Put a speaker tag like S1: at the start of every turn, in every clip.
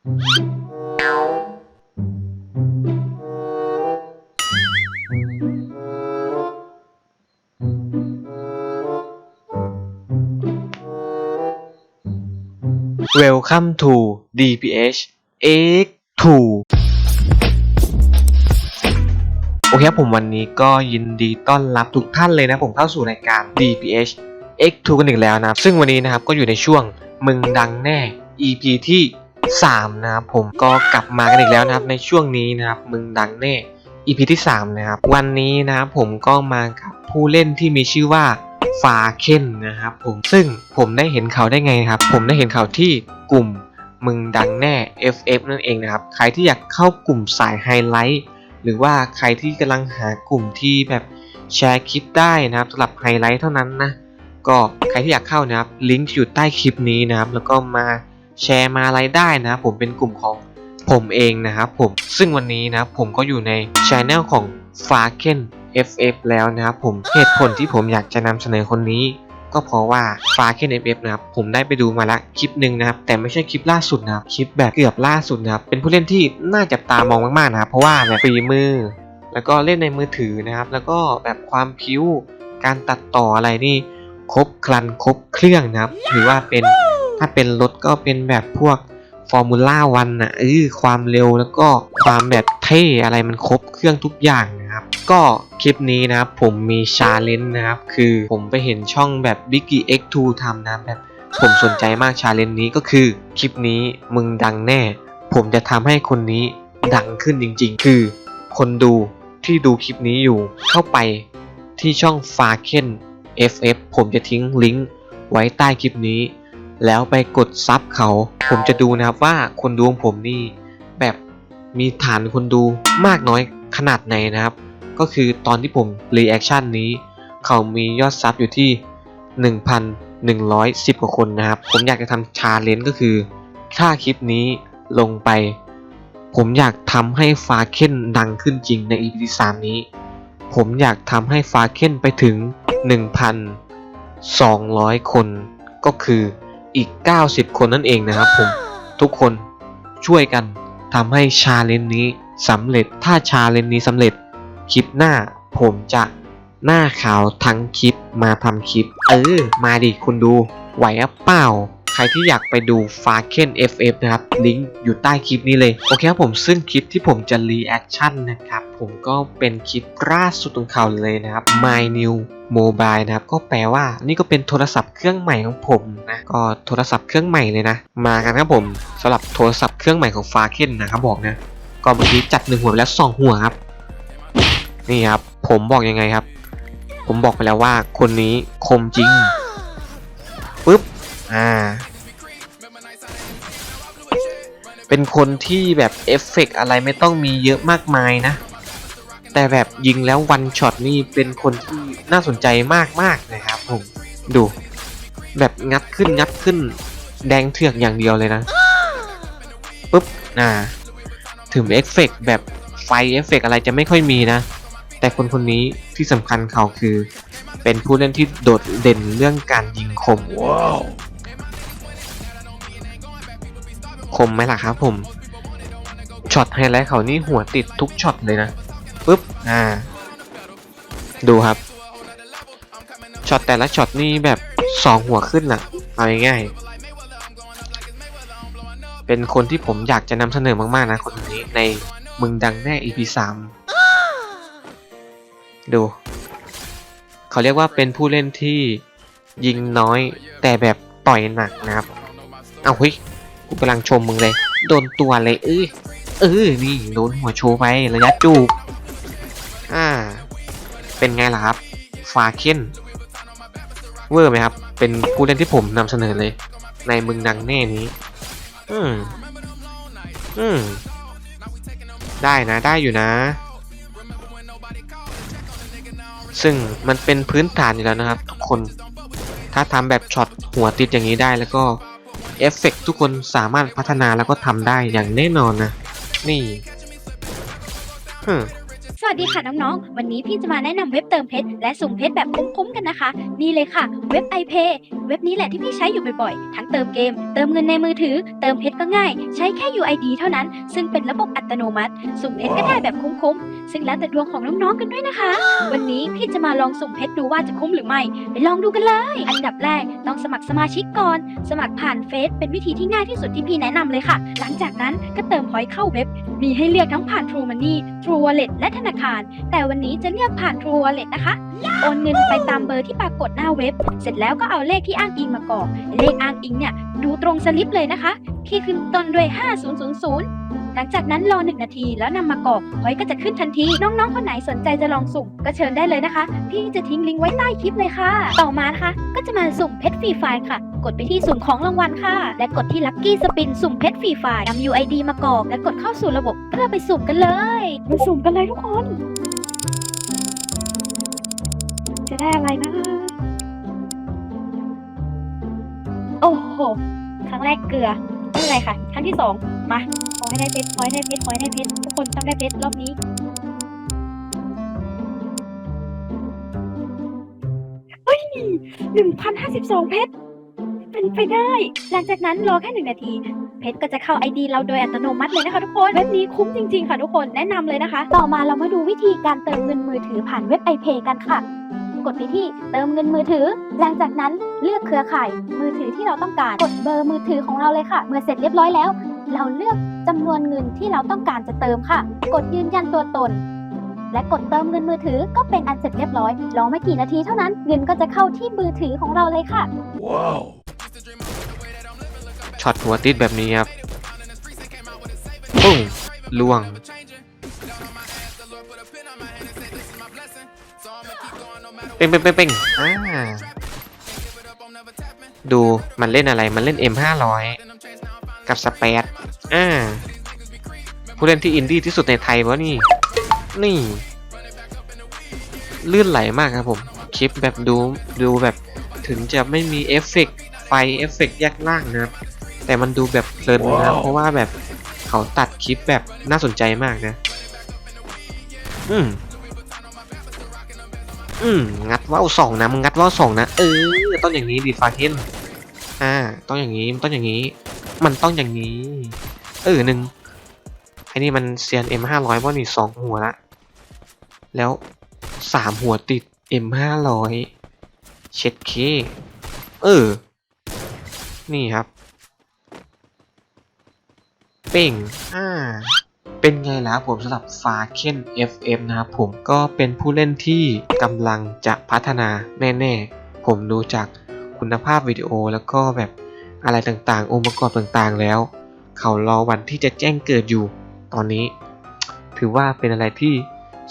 S1: Welcome to DPH X2 โอเคครับผมวันนี้ก็ยินดีต้อนรับทุกท่านเลยนะผมเข้าสู่รายการ DPH X2 กันอีกแล้วนะซึ่งวันนี้นะครับก็อยู่ในช่วงมึงดังแน่ EP ที่ 3 นะครับผมก็กลับมากันอีกแล้วนะครับในช่วงนี้นะครับมึงดังแน่ EP ที่ 3 นะครับ วันนี้นะครับผมก็มากับผู้เล่นที่มีชื่อว่าฟาเคนนะครับผมซึ่งผมได้เห็นเขาได้ไงครับ ผมได้เห็นเขาที่กลุ่มมึงดังแน่ FF นั่นเองนะครับ ใครที่อยากเข้ากลุ่มสายไฮไลท์หรือว่าใครที่กำลังหากลุ่มที่แบบแชร์คลิปได้นะครับสำหรับไฮไลท์เท่านั้นนะก็ใครที่อยากเข้านะครับลิงก์อยู่ใต้คลิปนี้นะครับ แล้วก็มา แชร์มาอะไรได้นะผมเป็นกลุ่มของผมเองนะครับผมซึ่งวันนี้นะผมก็อยู่ในช anel ของ f a k e n FF แล้วนะครับผมเหตุผลที่ผมอยากจะนำเสนอคนนี้ ก็เพราะว่า f a k e n FF นะครับผมได้ไปดูมาละคลิปหนึ่งนะครับแต่ไม่ใช่คลิปล่าสุดนะครับคลิปแบบเกือบล่าสุดนะครับเป็นผู้เล่นที่น่าจับตามองมากๆนะครับเพราะว่าแบบฝีมือ แล้วก็เล่นในมือถือนะครับ แล้วก็แบบความพิ้วการตัดต่ออะไรนี่ครบครันครบเครื่องนะครับหรือว่าเป็น ถ้าเป็นรถก็เป็นแบบพวกฟอร์มูล่าวันนะเออความเร็วแล้วก็ความแบบเท่อะไรมันครบเครื่องทุกอย่างนะครับ ก็คลิปนี้นะครับ ผมมีชาเลนจ์นะครับ คือผมไปเห็นช่องแบบ b i g g i X2 ทำนะแบบผมสนใจมากชาเลนจ์นี้ก็คือ คลิปนี้มึงดังแน่ ผมจะทำให้คนนี้ดังขึ้นจริง ๆ คือ คนดูที่ดูคลิปนี้อยู่เข้าไปที่ช่อง f a k e n FF ผมจะทิ้งลิงก์ไว้ใต้คลิปนี้ แล้วไปกดซับเขา ผมจะดูนะครับว่าคนดูของผมนี่แบบมีฐานคนดูมากน้อยขนาดไหนนะครับ ก็คือตอนที่ผมรีแอคชั่นนี้ เขามียอดซับอยู่ที่ 1,110 กว่าคนนะครับ ผมอยากจะทำชาเลนจ์ก็คือ ถ้าคลิปนี้ลงไป ผมอยากทำให้ฟาเคนดังขึ้นจริงใน EP ที่3นี้ ผมอยากทำให้ฟาเคนไปถึง 1,200 คนก็คือ อีก 90 คนนั่นเองนะครับผมทุกคนช่วยกันทำให้ชาเลนจ์นี้สำเร็จถ้าชาเลนจ์นี้สำเร็จคลิปหน้าผมจะหน้าขาวทั้งคลิปมาทำคลิป เออ มาดิคุณดูไหวหรือเปล่า รที่อยากไปดู f a k e n FF นะครับ ลิงก์อยู่ใต้คลิปนี้เลย โอเคครับผมซึ่งคลิปที่ผมจะรีแอคชั่นนะครับ ผมก็เป็นคลิปล่าสุดของเขาเลยนะครับ My New Mobile นะครับ ก็แปลว่านี่ก็เป็นโทรศัพท์เครื่องใหม่ของผมนะ ก็โทรศัพท์เครื่องใหม่เลยนะ มากันครับผมสำหรับโทรศัพท์เครื่องใหม่ของ f a k e n นะครับบอกนะก็เมื่อกี้จัดหนึ่งหัวไปแล้วสองหัวครับ นี่ครับ ผมบอกยังไงครับ ผมบอกไปแล้วว่าคนนี้คมจริงปุ๊บอ่า เป็นคนที่แบบเอฟเฟกต์อะไรไม่ต้องมีเยอะมากมายนะ แต่แบบยิงแล้ววันช็อตนี่เป็นคนที่น่าสนใจมากๆนะครับผม ดู แบบงัดขึ้นงัดขึ้น แดงเถือกอย่างเดียวเลยนะปุ๊บอ่าถึงเอฟเฟกต์แบบไฟเอฟเฟกต์อะไรจะไม่ค่อยมีนะ แต่คนคนนี้ที่สำคัญเขาคือ เป็นผู้เล่นที่โดดเด่นเรื่องการยิงคมค มไหมล่ะครับผมช็อตไฮไลท์เขานี่หัวติดทุกช็อตเลยนะปุ๊บอ่า ดูครับช็อตแต่ละช็อตนี่แบบสองหัวขึ้นน่ะเอาง่ายๆเป็นคนที่ผมอยากจะนำเสนอมากๆนะคนนี้ในมึงดังแน่ EP สามดู เขาเรียกว่าเป็นผู้เล่นที่ยิงน้อยแต่แบบต่อยหนักนะครับ เอาเฮ้ย กูกำลังชมมึงเลย โดนตัวเลยเอ้ยเออนี่โดนหัวโชว์ไประยะจูบอ่า เป็นไงล่ะครับ ฟาเคนเวอร์ไหมครับ เป็นผู้เล่นที่ผมนำเสนอเลย ในมึงดังแน่นี้ อืม อืม ได้นะ ได้อยู่นะ ซึ่งมันเป็นพื้นฐานอยู่แล้วนะครับ ทุกคน ถ้าทำแบบช็อตหัวติดอย่างนี้ได้แล้วก็ เอฟเฟกต์ทุกคนสามารถพัฒนาแล้วก็ทำได้อย่างแน่นอนนะ นี่ฮึ
S2: สวัสดีค่ะน้องๆ วันนี้พี่จะมาแนะนำเว็บเติมเพชรและสุ่มเพชรแบบคุ้มๆกันนะคะ นี่เลยค่ะ เว็บ iPay เว็บนี้แหละที่พี่ใช้อยู่บ่อยๆ ทั้งเติมเกม เติมเงินในมือถือ เติมเพชรก็ง่าย ใช้แค่ UID เท่านั้น ซึ่งเป็นระบบอัตโนมัติ สุ่มเพชรก็ได้แบบคุ้มๆ ซึ่งแล้วแต่ดวงของน้องๆ กันด้วยนะคะ วันนี้พี่จะมาลองสุ่มเพชรดูว่าจะคุ้มหรือไม่ ไปลองดูกันเลย อันดับแรกต้องสมัครสมาชิกก่อน สมัครผ่านเฟซเป็นวิธีที่ง่ายที่สุดที่พี่แนะนำเลยค่ะ หลังจากนั้นก็เติมพอยต์เข้าเว็บ มีให้เลือกทั้งผ่าน True Money True Wallet และธนาคาร แต่วันนี้จะเลือกผ่าน True Wallet นะคะ โอนเงินไปตามเบอร์ที่ปรากฏหน้าเว็บ เสร็จแล้วก็เอาเลขที่อ้างอิงมากรอก เลขอ้างอิงเนี่ยดูตรงสลิปเลยนะคะ ที่ขึ้นต้นด้วย 5000 หลังจากนั้นรอ 1 นาทีแล้วนำมากรอกพอยก็จะขึ้นทันที น้องๆ คนไหนสนใจจะลองสุ่ม ก็เชิญได้เลยนะคะ พี่จะทิ้งลิงก์ไว้ใต้คลิปเลยค่ะ ต่อมานะคะก็จะมาสุ่มเพชรฟรีไฟล์ค่ะ กดไปที่สุ่มของรางวัลค่ะ และกดที่ลัคกี้สปินสุ่มเพชรฟรีไฟล์นำ UID มากรอกและกดเข้าสู่ระบบเพื่อไปสุ่มกันเลยมาสุ่มกันเลยทุกคน จะได้อะไรนะ โอ้โห ครั้งแรกเกลือ ไม่เป็นไรค่ะ ครั้งที่สองมา ขอให้ได้เพชร ขอให้ได้เพชร ขอให้ได้เพชร ทุกคนต้องได้เพชรรอบนี้เฮ้ยหนึ่งพันห้าสิบสองเพชร เป็นไปได้ หลังจากนั้นรอแค่หนึ่งนาที เพชรก็จะเข้า ID เราโดยอัตโนมัติเลยนะคะทุกคน เว็บนี้คุ้มจริงๆค่ะทุกคน แนะนำเลยนะคะ ต่อมาเรามาดูวิธีการเติมเงินมือถือผ่านเว็บ iPay กันค่ะ กดไปที่เติมเงินมือถือ หลังจากนั้นเลือกเครือข่ายมือถือที่เราต้องการ กดเบอร์มือถือของเราเลยค่ะ เมื่อเสร็จเรียบร้อยแล้ว เราเลือกจำนวนเงินที่เราต้องการจะเติมค่ะ กดยืนยันตัวตนและกดเติมเงินมือถือก็เป็นอันเสร็จเรียบร้อย รอไม่กี่นาทีเท่านั้น เงินก็จะเข้าที่มือถือของเราเลยค่ะ
S1: ช็อตหัวติดแบบนี้ครับปุ้งล่วง เป้งเป้งเป้งเป้งอ่าดูมันเล่นอะไรมันเล่น M500 กับสเปซอ่าผู้เล่นที่อินดี้ที่สุดในไทยวะนี่ นี่ ลื่นไหลมากครับผม คลิปแบบดูดูแบบถึงจะไม่มีเอฟเฟกต์ไฟเอฟเฟกต์แยกล่างนะครับ แต่มันดูแบบเพลินนะ เพราะว่าแบบเขาตัดคลิปแบบน่าสนใจมากนะ อืม อืม งัดว่าวสองนะมึงงัดว่าวสองนะ เออ ต้องอย่างนี้ดิฟาเทนอ่า ต้องอย่างนี้ มันต้องอย่างนี้ มันต้องอย่างนี้ เออหนึ่งไอ้นี่มันเซียน M ห้าร้อยว่านี่สองหัวละ แล้วสามหัวติด M ห้าร้อยเช็ดเค เออ นี่ครับ เป่งอ่าเป็นไงล่ะผมสำหรับฟาเคน FM นะครับผมก็เป็นผู้เล่นที่กำลังจะพัฒนาแน่ๆ ผมดูจากคุณภาพวิดีโอแล้วก็แบบอะไรต่างๆ องค์ประกอบต่างๆแล้ว เขารอวันที่จะแจ้งเกิดอยู่ ตอนนี้ ถือว่าเป็นอะไรที่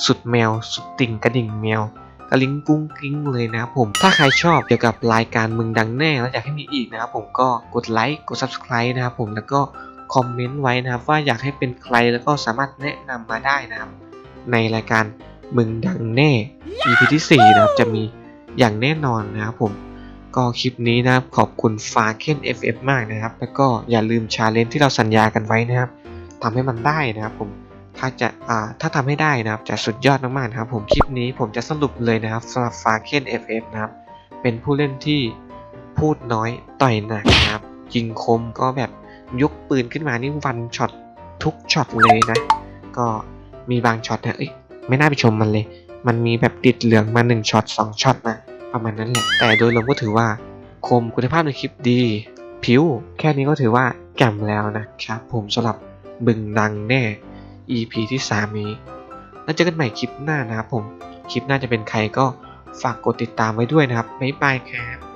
S1: สุดแมว สุดติ่งกระดิ่งแมวกระลิงกุ้งกิ้งเลยนะครับผม ถ้าใครชอบเกี่ยวกับรายการมึงดังแน่ แล้วอยากให้มีอีกนะครับผมก็กดไลค์กด subscribe นะครับผมแล้วก็ คอมเมนต์ไว้นะครับ ว่าอยากให้เป็นใครแล้วก็สามารถแนะนำมาได้นะครับ ในรายการมึงดังแน่ EP ที่ 4 นะครับ จะมีอย่างแน่นอนนะครับผม ก็คลิปนี้นะครับ ขอบคุณฟาเคน FF มากนะครับ แล้วก็อย่าลืมชาเลนจ์ที่เราสัญญากันไว้นะครับทำให้มันได้นะครับผมถ้าจะอ่าถ้าทำให้ได้นะครับ จะสุดยอดมากๆนะครับผมคลิปนี้ผมจะสรุปเลยนะครับสำหรับฟาเคน FF นะครับ เป็นผู้เล่นที่พูดน้อยต่อยหนักนะครับยิงคมก็แบบ ยกปืนขึ้นมานี่วันช็อตทุกช็อตเลยนะ ก็มีบางช็อตนะเอ้ยไม่น่าไปชมมันเลย มันมีแบบติดเหลืองมา1ช็อต2ช็อตนะประมาณนั้นแหละ แต่โดยรวมก็ถือว่าคมคุณภาพในคลิปดี ผิว แค่นี้ก็ถือว่าแก่มแล้วนะครับผมสำหรับบึงดังแน่ EP ที่3นี้แล้วเจอกันใหม่คลิปหน้านะครับผม คลิปหน้าจะเป็นใครก็ฝากกดติดตามไว้ด้วยนะครับ บ๊ายบายครับ